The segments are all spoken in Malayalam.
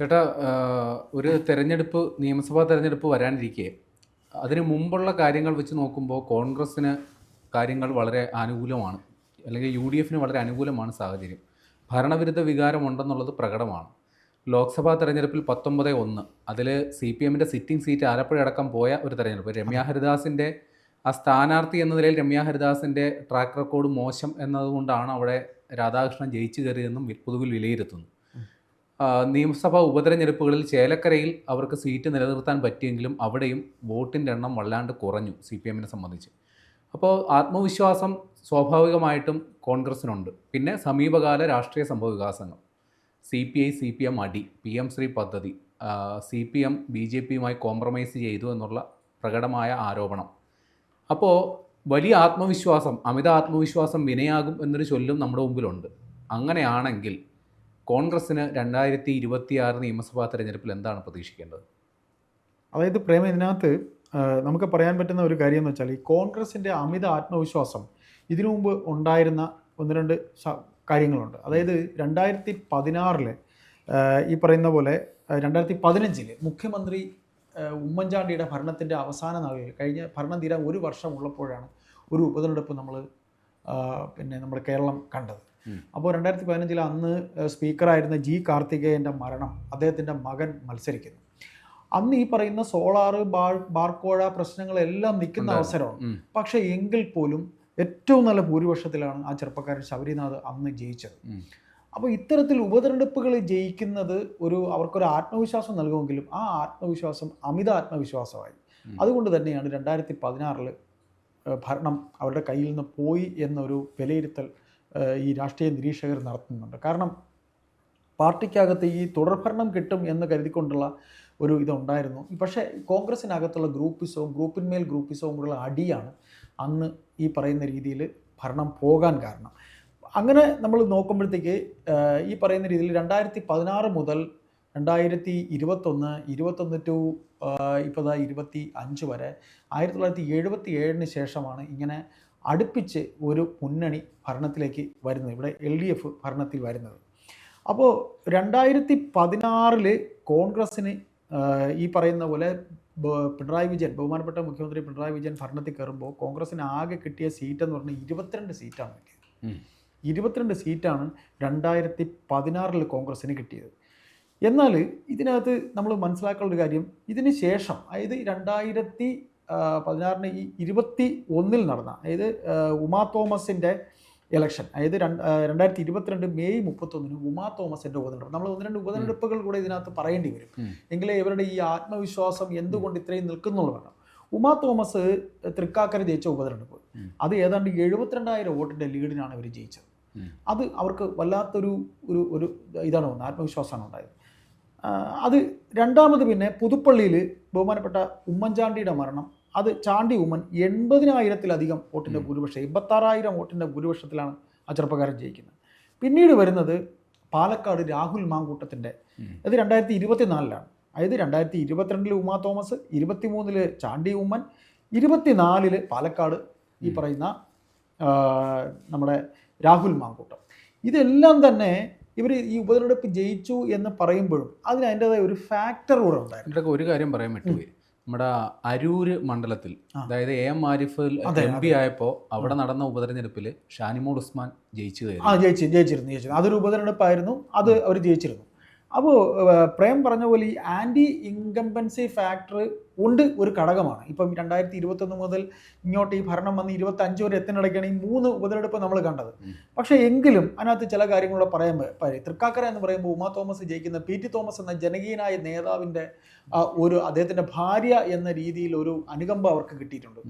ചേട്ടാ ഒരു തെരഞ്ഞെടുപ്പ് നിയമസഭാ തെരഞ്ഞെടുപ്പ് വരാനിരിക്കെ. അതിനു മുമ്പുള്ള കാര്യങ്ങൾ വെച്ച് നോക്കുമ്പോൾ കോൺഗ്രസ്സിന് കാര്യങ്ങൾ വളരെ അനുകൂലമാണ് അല്ലെങ്കിൽ യു ഡി എഫിന് വളരെ അനുകൂലമാണ് സാഹചര്യം. ഭരണവിരുദ്ധ വികാരം ഉണ്ടെന്നുള്ളത് പ്രകടമാണ്. ലോക്സഭാ തെരഞ്ഞെടുപ്പിൽ പത്തൊമ്പത് ഒന്ന്. അതിൽ സി പി എമ്മിന്റെ സിറ്റിംഗ് സീറ്റ് ആലപ്പുഴ അടക്കം പോയ ഒരു തെരഞ്ഞെടുപ്പ്. രമ്യ ഹരിദാസിന്റെ ആ സ്ഥാനാർത്ഥി എന്ന നിലയിൽ രമ്യ ഹരിദാസിന്റെ ട്രാക്ക് റെക്കോർഡ് മോശം എന്നതുകൊണ്ടാണ് അവിടെ രാധാകൃഷ്ണൻ ജയിച്ചു കയറിയതെന്നും പൊതുവിൽ വിലയിരുത്തുന്നു. നിയമസഭാ ഉപതെരഞ്ഞെടുപ്പുകളിൽ ചേലക്കരയിൽ അവർക്ക് സീറ്റ് നിലനിർത്താൻ പറ്റിയെങ്കിലും അവിടെയും വോട്ടിന്റെ എണ്ണം വല്ലാണ്ട് കുറഞ്ഞു സി പി എമ്മിനെ സംബന്ധിച്ച്. അപ്പോൾ ആത്മവിശ്വാസം സ്വാഭാവികമായിട്ടും കോൺഗ്രസിനുണ്ട്. പിന്നെ സമീപകാല രാഷ്ട്രീയ സംഭവ വികാസങ്ങൾ. C P I C P M അടി പി എം ശ്രീ പദ്ധതി C P M B J പിയുമായി കോംപ്രമൈസ് ചെയ്തു എന്നുള്ള പ്രകടമായ ആരോപണം. അപ്പോൾ വലിയ ആത്മവിശ്വാസം അമിത ആത്മവിശ്വാസം വിനയാകും എന്നൊരു ചൊല്ലും നമ്മുടെ മുമ്പിലുണ്ട്. അങ്ങനെയാണെങ്കിൽ കോൺഗ്രസ്സിന് രണ്ടായിരത്തി ഇരുപത്തി ആറ് നിയമസഭാ തെരഞ്ഞെടുപ്പിൽ എന്താണ് പ്രതീക്ഷിക്കേണ്ടത് അതായത് പ്രേമ ഇതിനകത്ത് നമുക്ക് പറയാൻ പറ്റുന്ന ഒരു കാര്യം എന്ന് വെച്ചാൽ ഈ കോൺഗ്രസിന്റെ അമിത ആത്മവിശ്വാസം ഇതിനു മുമ്പ് ഉണ്ടായിരുന്ന ഒന്ന് രണ്ട് കാര്യങ്ങളുണ്ട് അതായത് രണ്ടായിരത്തി പതിനാറിൽ ഈ പറയുന്ന പോലെ രണ്ടായിരത്തി പതിനഞ്ചിൽ മുഖ്യമന്ത്രി ഉമ്മൻചാണ്ടിയുടെ ഭരണത്തിന്റെ അവസാന നാളിൽ കഴിഞ്ഞ ഭരണം തീരാൻ ഒരു വർഷം ഉള്ളപ്പോഴാണ് ഒരു ഉപതെരഞ്ഞെടുപ്പ് നമ്മൾ പിന്നെ നമ്മുടെ കേരളം കണ്ടത്. അപ്പോൾ രണ്ടായിരത്തി പതിനഞ്ചിൽ അന്ന് സ്പീക്കറായിരുന്ന ജി കാർത്തികേയന്റെ മരണം അദ്ദേഹത്തിന്റെ മകൻ മത്സരിക്കുന്നു. അന്ന് ഈ പറയുന്ന സോളാർ ബാർ ബാർക്കോഴ പ്രശ്നങ്ങളെല്ലാം നിൽക്കുന്ന അവസരമാണ്. പക്ഷേ എങ്കിൽ പോലും ഏറ്റവും നല്ല ഭൂരിപക്ഷത്തിലാണ് ആ ചെറുപ്പക്കാരൻ ശബരിനാഥ് അന്ന് ജയിച്ചത്. അപ്പോൾ ഇത്തരത്തിൽ ഉപതെരഞ്ഞെടുപ്പുകൾ ജയിക്കുന്നത് ഒരു അവർക്കൊരു ആത്മവിശ്വാസം നൽകുമെങ്കിലും ആ ആത്മവിശ്വാസം അമിത ആത്മവിശ്വാസമായി. അതുകൊണ്ട് തന്നെയാണ് രണ്ടായിരത്തി പതിനാറിൽ ഭരണം അവരുടെ കയ്യിൽ നിന്ന് പോയി എന്നൊരു വിലയിരുത്തൽ ഈ രാഷ്ട്രീയ നിരീക്ഷകർ നടത്തുന്നുണ്ട്. കാരണം പാർട്ടിക്കകത്ത് ഈ തുടർഭരണം കിട്ടും എന്ന് കരുതിക്കൊണ്ടുള്ള ഒരു ഇതുണ്ടായിരുന്നു. പക്ഷേ കോൺഗ്രസിനകത്തുള്ള ഗ്രൂപ്പിസവും ഗ്രൂപ്പിന്മേൽ ഗ്രൂപ്പിസവും കൂടെ അടിയാണ് അന്ന് ഈ പറയുന്ന രീതിയിൽ ഭരണം പോകാൻ കാരണം. അങ്ങനെ നമ്മൾ നോക്കുമ്പോഴത്തേക്ക് ഈ പറയുന്ന രീതിയിൽ രണ്ടായിരത്തി പതിനാറ് മുതൽ രണ്ടായിരത്തി ഇരുപത്തൊന്ന് ഇരുപത്തൊന്ന് ടു ഇപ്പോൾ ഇരുപത്തി അഞ്ച് വരെ ആയിരത്തി തൊള്ളായിരത്തി എഴുപത്തി ഏഴിന് ശേഷമാണ് ഇങ്ങനെ അടുപ്പിച്ച് ഒരു മുന്നണി ഭരണത്തിലേക്ക് വരുന്നത്. ഇവിടെ എൽ ഡി എഫ് ഭരണത്തിൽ വരുന്നത്. അപ്പോൾ രണ്ടായിരത്തി പതിനാറിൽ കോൺഗ്രസ്സിന് ഈ പറയുന്ന പോലെ പിണറായി വിജയൻ ബഹുമാനപ്പെട്ട മുഖ്യമന്ത്രി പിണറായി വിജയൻ ഭരണത്തിൽ കയറുമ്പോൾ കോൺഗ്രസ്സിന് ആകെ കിട്ടിയ സീറ്റ് എന്ന് പറഞ്ഞാൽ ഇരുപത്തിരണ്ട് സീറ്റാണ് കിട്ടിയത്. ഇരുപത്തിരണ്ട് സീറ്റാണ് രണ്ടായിരത്തി പതിനാറിൽ കോൺഗ്രസ്സിന് കിട്ടിയത്. എന്നാൽ ഇതിനകത്ത് നമ്മൾ മനസ്സിലാക്കേണ്ട ഒരു കാര്യം ഇതിന് ശേഷം അതായത് രണ്ടായിരത്തി പതിനാറിന് ഈ ഇരുപത്തി ഒന്നിൽ നടന്ന അതായത് ഉമാ തോമസിന്റെ ഇലക്ഷൻ അതായത് രണ്ട് രണ്ടായിരത്തി ഇരുപത്തിരണ്ട് മെയ് മുപ്പത്തൊന്നിന് ഉമാ തോമസിന്റെ ഉപതെരഞ്ഞെടുപ്പ്. നമ്മൾ ഒന്ന് രണ്ട് ഉപതെരഞ്ഞെടുപ്പുകൾ കൂടെ ഇതിനകത്ത് പറയേണ്ടി വരും. എങ്കിലേ ഇവരുടെ ഈ ആത്മവിശ്വാസം എന്തുകൊണ്ട് ഇത്രയും നിൽക്കുന്നുള്ളതാണ് ഉമാ തോമസ് തൃക്കാക്കര ജയിച്ച ഉപതെരഞ്ഞെടുപ്പ്. അത് ഏതാണ്ട് എഴുപത്തിരണ്ടായിരം വോട്ടിന്റെ ലീഡിനാണ് ഇവർ ജയിച്ചത്. അത് അവർക്ക് വല്ലാത്തൊരു ഒരു ഒരു ഇതാണ് വന്നത് ആത്മവിശ്വാസമാണ് ഉണ്ടായത്. അത് രണ്ടാമത് പിന്നെ പുതുപ്പള്ളിയിൽ ബഹുമാനപ്പെട്ട ഉമ്മൻചാണ്ടിയുടെ മരണം അത് ചാണ്ടി ഉമ്മൻ എൺപതിനായിരത്തിലധികം വോട്ടിന്റെ ഭൂരിപക്ഷം എൺപത്താറായിരം വോട്ടിന്റെ ഭൂരിപക്ഷത്തിലാണ് ആ ചെറുപ്പക്കാരൻ ജയിക്കുന്നത്. പിന്നീട് വരുന്നത് പാലക്കാട് രാഹുൽ മാങ്കൂട്ടത്തിന്റെ അത് രണ്ടായിരത്തി ഇരുപത്തിനാലിലാണ് അതായത് രണ്ടായിരത്തി ഇരുപത്തിരണ്ടിൽ ഉമാ തോമസ് ഇരുപത്തിമൂന്നിൽ ചാണ്ടി ഉമ്മൻ ഇരുപത്തിനാലിൽ പാലക്കാട് ഈ പറയുന്ന നമ്മുടെ രാഹുൽ മാങ്കൂട്ടം. ഇതെല്ലാം തന്നെ ഇവർ ഈ ഉപതെരഞ്ഞെടുപ്പ് ജയിച്ചു എന്ന് പറയുമ്പോഴും അതിന് അതിന്റെതായ ഒരു ഫാക്ടർ കൂടെ ഉണ്ടായിരുന്നു. ഒരു കാര്യം പറയാൻ പറ്റുപോയി നമ്മുടെ അരൂര് മണ്ഡലത്തിൽ അതായത് A M Arif M P ആയപ്പോൾ അവിടെ നടന്ന ഉപതെരഞ്ഞെടുപ്പിൽ ഷാനിമോൾ ഉസ്മാൻ ജയിച്ചു ആ ജയിച്ചു ജയിച്ചിരുന്നു ജയിച്ചിരുന്നു അതൊരു ഉപതെരഞ്ഞെടുപ്പായിരുന്നു. അത് അവർ ജയിച്ചിരുന്നു. അപ്പോൾ പ്രേം പറഞ്ഞ പോലെ ഈ ആന്റി ഇൻകംബൻസി ഫാക്ടർ ഉണ്ട് ഒരു ഘടകമാണ്. ഇപ്പം രണ്ടായിരത്തി ഇരുപത്തൊന്ന് മുതൽ ഇങ്ങോട്ട് ഈ ഭരണം വന്ന് ഇരുപത്തി അഞ്ച് വരെ എത്തിനിടയ്ക്കാണ് ഈ മൂന്ന് ഉപതെരഞ്ഞെടുപ്പ് നമ്മൾ കണ്ടത്. പക്ഷേ എങ്കിലും അതിനകത്ത് ചില കാര്യങ്ങളൂടെ പറയാൻ പറയും തൃക്കാക്കര എന്ന് പറയുമ്പോൾ ഉമാ തോമസ് ജയിക്കുന്ന പി ടി തോമസ് എന്ന ജനകീയനായ നേതാവിന്റെ ഒരു അദ്ദേഹത്തിന്റെ ഭാര്യ എന്ന രീതിയിൽ ഒരു അനുകമ്പ അവർക്ക് കിട്ടിയിട്ടുണ്ട്.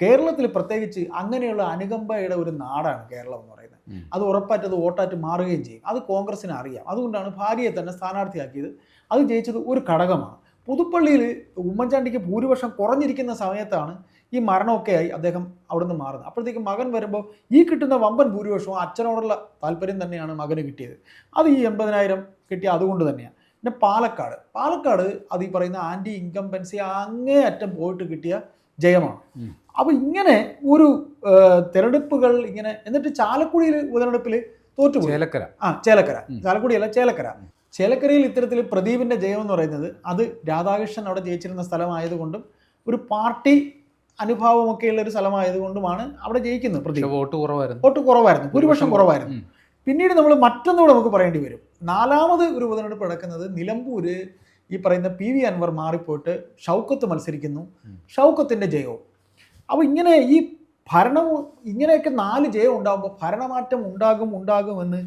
കേരളത്തിൽ പ്രത്യേകിച്ച് അങ്ങനെയുള്ള അനുകമ്പയുടെ ഒരു നാടാണ് കേരളം എന്ന് പറയുന്നത്. അത് ഉറപ്പായിട്ട് അത് വോട്ടായിട്ട് മാറുകയും ചെയ്യും. അത് കോൺഗ്രസിന് അറിയാം. അതുകൊണ്ടാണ് ഭാര്യയെ തന്നെ സ്ഥാനാർത്ഥിയാക്കിയത്. അത് ജയിച്ചത് ഒരു ഘടകമാണ്. പുതുപ്പള്ളിയിൽ ഉമ്മൻചാണ്ടിക്ക് ഭൂരിപക്ഷം കുറഞ്ഞിരിക്കുന്ന സമയത്താണ് ഈ മരണമൊക്കെ ആയി അദ്ദേഹം അവിടുന്ന് മാറുന്നത്. അപ്പോഴത്തേക്ക് മകൻ വരുമ്പോൾ ഈ കിട്ടുന്ന വമ്പൻ ഭൂരിപക്ഷവും അച്ഛനോടുള്ള താല്പര്യം തന്നെയാണ് മകന് കിട്ടിയത്. അത് ഈ എൺപതിനായിരം കിട്ടിയ അതുകൊണ്ട് തന്നെയാണ്. പിന്നെ പാലക്കാട്. പാലക്കാട് അത് ഈ പറയുന്ന ആന്റി ഇൻകംബൻസി അങ്ങേ അറ്റം പോയിട്ട് കിട്ടിയ ജയമാണ്. അപ്പോൾ ഇങ്ങനെ ഒരു തിരഞ്ഞെടുപ്പുകൾ ഇങ്ങനെ എന്നിട്ട് ചാലക്കുടിയിൽ ഉപതെരഞ്ഞെടുപ്പിൽ തോറ്റുപോയി. ചേലക്കര. ആ ചേലക്കര. ചാലക്കുടിയല്ല ചേലക്കര. ചേലക്കരയിൽ ഇത്തരത്തിൽ പ്രദീപിന്റെ ജയം എന്ന് പറയുന്നത് അത് രാധാകൃഷ്ണൻ അവിടെ ജയിച്ചിരുന്ന സ്ഥലമായതുകൊണ്ടും ഒരു പാർട്ടി അനുഭാവമൊക്കെയുള്ള ഒരു സ്ഥലമായതുകൊണ്ടുമാണ് അവിടെ ജയിക്കുന്നത് പ്രദീപ്. വോട്ട് കുറവായിരുന്നു. വോട്ട് കുറവായിരുന്നു. ഭൂരിപക്ഷം കുറവായിരുന്നു. പിന്നീട് നമ്മൾ മറ്റൊന്നുകൂടെ നമുക്ക് പറയേണ്ടി വരും. നാലാമത് ഒരു ഉപതെരഞ്ഞെടുപ്പ് നടക്കുന്നത് നിലമ്പൂര് ഈ പറയുന്ന പി വി അൻവർ മാറിപ്പോയിട്ട് ഷൗക്കത്ത് മത്സരിക്കുന്നു. ഷൗക്കത്തിന്റെ ജയവും അപ്പോൾ ഇങ്ങനെ ഈ ഭരണം ഇങ്ങനെയൊക്കെ നാല് ജയം ഉണ്ടാകുമ്പോൾ ഭരണമാറ്റം ഉണ്ടാകും ഉണ്ടാകുമെന്ന്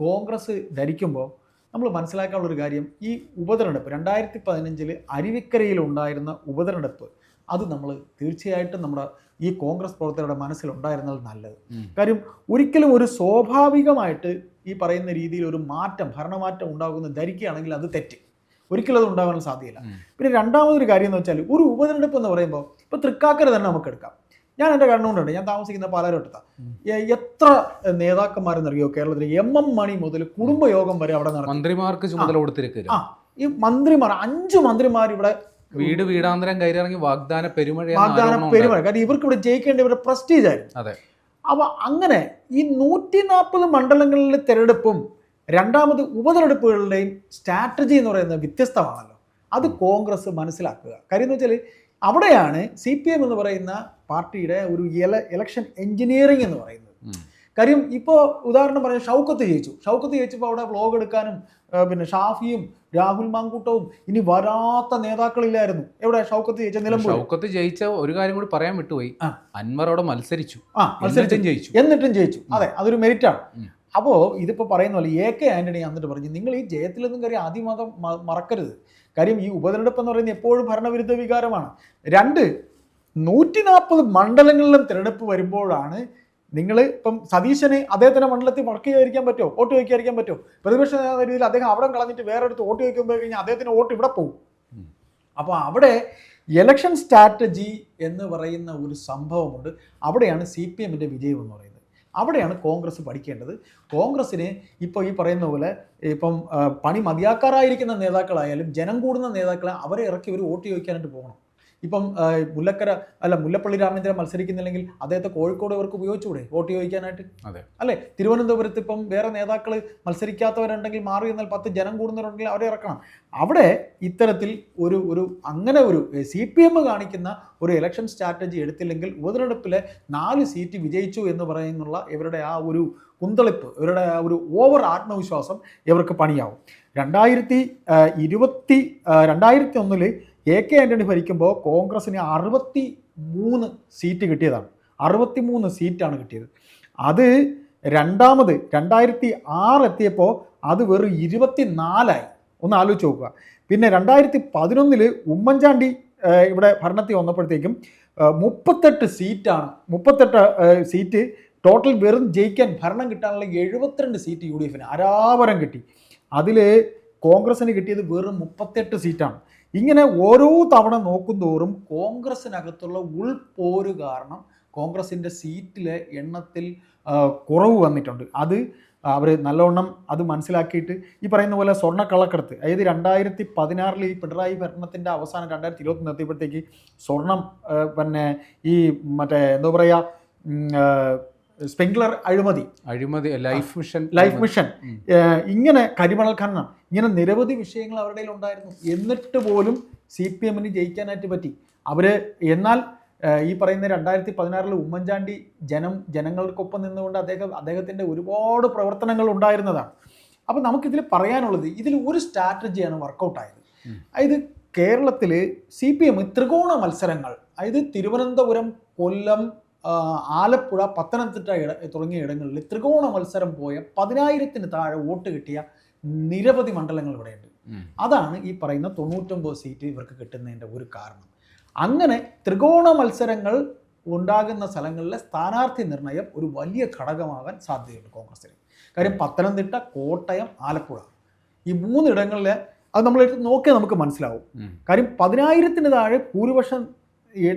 കോൺഗ്രസ് ധരിക്കുമ്പോൾ നമ്മൾ മനസ്സിലാക്കാനുള്ള ഒരു കാര്യം ഈ ഉപതെരഞ്ഞെടുപ്പ് രണ്ടായിരത്തി പതിനഞ്ചിൽ അരുവിക്കരയിൽ ഉണ്ടായിരുന്ന ഉപതെരഞ്ഞെടുപ്പ് അത് നമ്മൾ തീർച്ചയായിട്ടും നമ്മുടെ ഈ കോൺഗ്രസ് പ്രവർത്തകരുടെ മനസ്സിലുണ്ടായിരുന്നത് നല്ലത്. കാര്യം ഒരിക്കലും ഒരു സ്വാഭാവികമായിട്ട് ഈ പറയുന്ന രീതിയിൽ ഒരു മാറ്റം ഭരണമാറ്റം ഉണ്ടാകുമെന്ന് ധരിക്കുകയാണെങ്കിൽ അത് തെറ്റ്. ഒരിക്കലും അത് ഉണ്ടാകാൻ സാധ്യതയില്ല. പിന്നെ രണ്ടാമതൊരു കാര്യം എന്ന് വെച്ചാൽ ഒരു ഉപതെരഞ്ഞെടുപ്പ് എന്ന് പറയുമ്പോൾ ഇപ്പോൾ തൃക്കാക്കര തന്നെ നമുക്ക് എടുക്കാം. ഞാൻ എന്റെ കണ്ണുകൊണ്ടുണ്ട്. ഞാൻ താമസിക്കുന്ന പാലാരോട്ടത്താണ്. എത്ര നേതാക്കന്മാരെന്നറിയോ കേരളത്തിൽ എം എം മണി മുതൽ കുടുംബയോഗം വരെ അവിടെ നടക്കും. മന്ത്രിമാർക്ക് ചുമതല കൊടുത്തിരിക്കുക ആ ഈ മന്ത്രിമാർ അഞ്ച് മന്ത്രിമാർ ഇവിടെ വീട് വീടാന്തരം കയറിയിറങ്ങി വാഗ്ദാന പെരുമഴ വാഗ്ദാന പെരുമഴ. കാരണം ഇവർക്ക് ഇവിടെ ജയിക്കേണ്ട ഇവരുടെ പ്രസ്റ്റീജ് ആയിരുന്നു. അതെ. അപ്പൊ അങ്ങനെ ഈ നൂറ്റി നാൽപ്പത് മണ്ഡലങ്ങളിലെ തെരഞ്ഞെടുപ്പും രണ്ടാമത് ഉപതെരഞ്ഞെടുപ്പുകളുടെയും സ്ട്രാറ്റജി എന്ന് പറയുന്നത് വ്യത്യസ്തമാണല്ലോ. അത് കോൺഗ്രസ് മനസ്സിലാക്കുക. കാര്യം എന്ന് വെച്ചാൽ അവിടെയാണ് സി പി എം എന്ന് പറയുന്ന പാർട്ടിയുടെ ഒരു ഇല ഇലക്ഷൻ എഞ്ചിനീയറിംഗ് എന്ന് പറയുന്നത്. കാര്യം ഇപ്പോൾ ഉദാഹരണം പറയാം ഷൗക്കത്ത് ജയിച്ചു. ഷൗക്കത്ത് ജയിച്ചപ്പോൾ അവിടെ വ്ലോഗ് എടുക്കാനും പിന്നെ ഷാഫിയും രാഹുൽ മാങ്കൂട്ടവും ഇനി വരാത്ത നേതാക്കളില്ലായിരുന്നു. എവിടെ? ഷൗക്കത്ത് ജയിച്ച നിലമ്പൂർ ഷൗക്കത്ത് ജയിച്ച ഒരു കാര്യം കൂടി പറയാൻ വിട്ടുപോയി. അൻവർ അവിടെ മത്സരിച്ചു. ആ മത്സരിച്ചും. ജയിച്ചു. എന്നിട്ടും ജയിച്ചു. അതെ അതൊരു മെറിറ്റാണ്. ആണ് അപ്പോൾ ഇതിപ്പോൾ പറയുന്ന പോലെ എ കെ ആന്റണി എന്നിട്ട് പറഞ്ഞു നിങ്ങൾ ഈ ജയത്തിലൊന്നും കയറി ആദ്യമതം മറക്കരുത്. കാര്യം ഈ ഉപതെരഞ്ഞെടുപ്പ് എന്ന് പറയുന്നത് എപ്പോഴും ഭരണവിരുദ്ധ വികാരമാണ്. രണ്ട് നൂറ്റി നാൽപ്പത് മണ്ഡലങ്ങളിലും തിരഞ്ഞെടുപ്പ് വരുമ്പോഴാണ് നിങ്ങൾ ഇപ്പം സതീശനെ അദ്ദേഹത്തിന്റെ മണ്ഡലത്തിൽ വർക്ക് ചെയ്യാതിരിക്കാൻ പറ്റുമോ? വോട്ട് ചോദിക്കാതിരിക്കാൻ പറ്റുമോ? പ്രതിപക്ഷ നേതാവ് രീതിയിൽ അദ്ദേഹം അവിടെ കളഞ്ഞിട്ട് വേറെ അടുത്ത് വോട്ട് ചോദിക്കുമ്പോൾ കഴിഞ്ഞാൽ അദ്ദേഹത്തിന് വോട്ട് ഇവിടെ പോകും അപ്പോൾ അവിടെ ഇലക്ഷൻ സ്ട്രാറ്റജി എന്ന് പറയുന്ന ഒരു സംഭവമുണ്ട്. അവിടെയാണ് സി പി എമ്മിന്റെ വിജയം എന്ന് പറയുന്നത്. അവിടെയാണ് കോൺഗ്രസ് പഠിക്കേണ്ടത്. കോൺഗ്രസ്സിന് ഇപ്പോൾ ഈ പറയുന്ന പോലെ ഇപ്പം പണി മതിയാക്കാറായിരിക്കുന്ന നേതാക്കളായാലും ജനം കൂടുന്ന നേതാക്കളെ അവരെ ഇറക്കി ഒരു വോട്ട് ചോദിക്കാനായിട്ട് പോകണം. ഇപ്പം മുല്ലക്കര അല്ല മുല്ലപ്പള്ളി രാമചന്ദ്രൻ മത്സരിക്കുന്നില്ലെങ്കിൽ അദ്ദേഹത്തെ കോഴിക്കോട് ഇവർക്ക് ഉപയോഗിച്ചുകൂടെ വോട്ട് ചോദിക്കാനായിട്ട്? അതെ. അല്ലേ? തിരുവനന്തപുരത്ത് ഇപ്പം വേറെ നേതാക്കൾ മത്സരിക്കാത്തവരുണ്ടെങ്കിൽ മാറി എന്നാൽ പത്ത് ജനം കൂടുന്നവരുണ്ടെങ്കിൽ അവരെ ഇറക്കണം. അവിടെ ഇത്തരത്തിൽ ഒരു ഒരു അങ്ങനെ ഒരു സി പി എം കാണിക്കുന്ന ഒരു ഇലക്ഷൻ സ്ട്രാറ്റജി എടുത്തില്ലെങ്കിൽ ഉപതെരഞ്ഞെടുപ്പിലെ നാല് സീറ്റ് വിജയിച്ചു എന്ന് പറയുന്നുള്ള ഇവരുടെ ആ ഒരു കുന്തളിപ്പ് ഇവരുടെ ആ ഒരു ഓവർ ആത്മവിശ്വാസം ഇവർക്ക് പണിയാവും. രണ്ടായിരത്തി ഇരുപത്തി രണ്ടായിരത്തി ഒന്നിൽ എ കെ ആന്റണി ഭരിക്കുമ്പോൾ കോൺഗ്രസ്സിന് അറുപത്തി മൂന്ന് സീറ്റ് കിട്ടിയതാണ്. അറുപത്തി മൂന്ന് സീറ്റാണ് കിട്ടിയത്. അത് രണ്ടാമത് രണ്ടായിരത്തി ആറ് എത്തിയപ്പോൾ അത് വെറും ഇരുപത്തി നാലായി ഒന്ന് ആലോചിച്ച് നോക്കുക. പിന്നെ രണ്ടായിരത്തി പതിനൊന്നിൽ ഉമ്മൻചാണ്ടി ഇവിടെ ഭരണത്തിൽ വന്നപ്പോഴത്തേക്കും മുപ്പത്തെട്ട് സീറ്റാണ് മുപ്പത്തെട്ട് സീറ്റ് ടോട്ടൽ വെറും ജയിക്കാൻ ഭരണം കിട്ടാനുള്ള എഴുപത്തിരണ്ട് സീറ്റ് യു ഡി എഫിന്. അരാവരം കിട്ടി. അതിൽ കോൺഗ്രസിന് കിട്ടിയത് വെറും മുപ്പത്തെട്ട് സീറ്റാണ് ഇങ്ങനെ ഓരോ തവണ നോക്കുന്തോറും കോൺഗ്രസിനകത്തുള്ള ഉൾപോര് കാരണം കോൺഗ്രസിന്റെ സീറ്റിലെ എണ്ണത്തിൽ കുറവ് വന്നിട്ടുണ്ട്. അത് അവർ നല്ലവണ്ണം അത് മനസ്സിലാക്കിയിട്ട് ഈ പറയുന്ന പോലെ സ്വർണക്കള്ളക്കടത്ത് അതായത് രണ്ടായിരത്തി പതിനാറിൽ ഈ പിണറായി ഭരണത്തിന്റെ അവസാനം രണ്ടായിരത്തി ഇരുപത്തി എത്തിയപ്പോഴത്തേക്ക് സ്വർണം പിന്നെ ഈ മറ്റേ എന്താ പറയുക സ്പ്രിംഗ്ലർ അഴിമതി. അഴിമതി ലൈഫ് മിഷൻ ലൈഫ് മിഷൻ ഇങ്ങനെ കരിമണൽ ഖനനം ഇങ്ങനെ നിരവധി വിഷയങ്ങൾ അവരുടെ ഉണ്ടായിരുന്നു എന്നിട്ട് പോലും സി പി എമ്മിന് ജയിക്കാനായിട്ട് പറ്റി. അവർ എന്നാൽ ഈ പറയുന്ന രണ്ടായിരത്തി പതിനാറിൽ ഉമ്മൻചാണ്ടി ജനം ജനങ്ങൾക്കൊപ്പം നിന്നുകൊണ്ട് അദ്ദേഹം അദ്ദേഹത്തിന്റെ ഒരുപാട് പ്രവർത്തനങ്ങൾ ഉണ്ടായിരുന്നതാണ്. അപ്പോൾ നമുക്കിതിൽ പറയാനുള്ളത് ഇതിൽ ഒരു സ്ട്രാറ്റജിയാണ് വർക്കൗട്ടായത്. അതായത് കേരളത്തിൽ സി പി എം ത്രികോണ മത്സരങ്ങൾ അതായത് തിരുവനന്തപുരം കൊല്ലം ആലപ്പുഴ പത്തനംതിട്ട ഇട തുടങ്ങിയ ഇടങ്ങളിൽ ത്രികോണ മത്സരം പോയ പതിനായിരത്തിന് താഴെ വോട്ട് കിട്ടിയ നിരവധി മണ്ഡലങ്ങൾ ഇവിടെയുണ്ട്. അതാണ് ഈ പറയുന്ന തൊണ്ണൂറ്റൊമ്പത് സീറ്റ് ഇവർക്ക് കിട്ടുന്നതിന്റെ ഒരു കാരണം. അങ്ങനെ ത്രികോണ മത്സരങ്ങൾ ഉണ്ടാകുന്ന സ്ഥലങ്ങളിലെ സ്ഥാനാർത്ഥി നിർണയം ഒരു വലിയ ഘടകമാകാൻ സാധ്യതയുണ്ട് കോൺഗ്രസിന്. കാര്യം പത്തനംതിട്ട കോട്ടയം ആലപ്പുഴ ഈ മൂന്നിടങ്ങളിലെ അത് നമ്മൾ നോക്കിയാൽ നമുക്ക് മനസ്സിലാവും. കാര്യം പതിനായിരത്തിന് താഴെ ഭൂരിപക്ഷം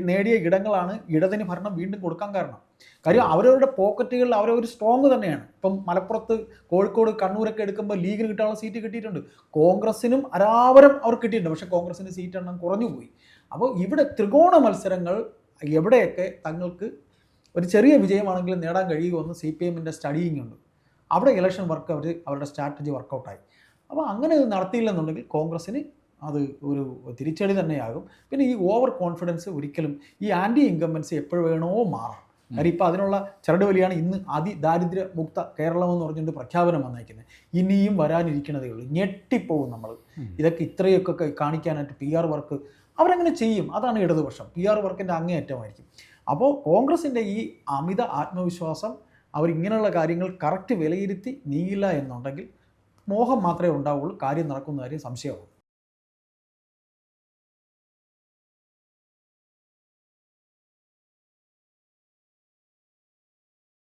നേടിയ ഇടങ്ങളാണ് ഇടതിന് ഭരണം വീണ്ടും കൊടുക്കാൻ കാരണം. കാര്യം അവരവരുടെ പോക്കറ്റുകളിൽ അവരൊരു സ്ട്രോങ് തന്നെയാണ്. ഇപ്പം മലപ്പുറത്ത് കോഴിക്കോട് കണ്ണൂരൊക്കെ എടുക്കുമ്പോൾ ലീഗിന് കിട്ടാനുള്ള സീറ്റ് കിട്ടിയിട്ടുണ്ട്. കോൺഗ്രസിനും അരാവരം അവർക്ക് കിട്ടിയിട്ടുണ്ട്. പക്ഷേ കോൺഗ്രസിന് സീറ്റ് എണ്ണം കുറഞ്ഞു പോയി. അപ്പോൾ ഇവിടെ ത്രികോണ മത്സരങ്ങൾ എവിടെയൊക്കെ തങ്ങൾക്ക് ഒരു ചെറിയ വിജയമാണെങ്കിലും നേടാൻ കഴിയുമെന്ന് സി പി എമ്മിന്റെ സ്റ്റഡിയിങ് ഉണ്ട്. അവിടെ ഇലക്ഷൻ വർക്ക് അവർ അവരുടെ സ്ട്രാറ്റജി വർക്കൗട്ടായി അപ്പോൾ അങ്ങനെ നടത്തിയില്ലെന്നുണ്ടെങ്കിൽ കോൺഗ്രസ്സിന് അത് ഒരു തിരിച്ചടി തന്നെയാകും. പിന്നെ ഈ ഓവർ കോൺഫിഡൻസ് ഒരിക്കലും ഈ ആന്റി ഇൻകമ്പൻസി എപ്പോഴും വേണോ മാറാം. കാര്യം ഇപ്പോൾ അതിനുള്ള ചരട് വലിയാണ് ഇന്ന് അതിദാരിദ്ര്യ മുക്ത കേരളം എന്ന് പറഞ്ഞുകൊണ്ട് പ്രഖ്യാപനം വന്നേക്കുന്നത് ഇനിയും വരാനിരിക്കണതേ ഉള്ളൂ. ഞെട്ടിപ്പോവും നമ്മൾ ഇതൊക്കെ ഇത്രയൊക്കെ കാണിക്കാനായിട്ട് പി ആർ വർക്ക് അവരങ്ങനെ ചെയ്യും. അതാണ് ഇടതുപക്ഷം. പി ആർ വർക്കിന്റെ അങ്ങേയറ്റമായിരിക്കും. അപ്പോൾ കോൺഗ്രസിന്റെ ഈ അമിത ആത്മവിശ്വാസം അവരിങ്ങനെയുള്ള കാര്യങ്ങൾ കറക്റ്റ് വിലയിരുത്തി നീങ്ങില്ല എന്നുണ്ടെങ്കിൽ മോഹം മാത്രമേ ഉണ്ടാവുള്ളൂ. കാര്യം നടക്കുന്ന കാര്യം സംശയമാവും.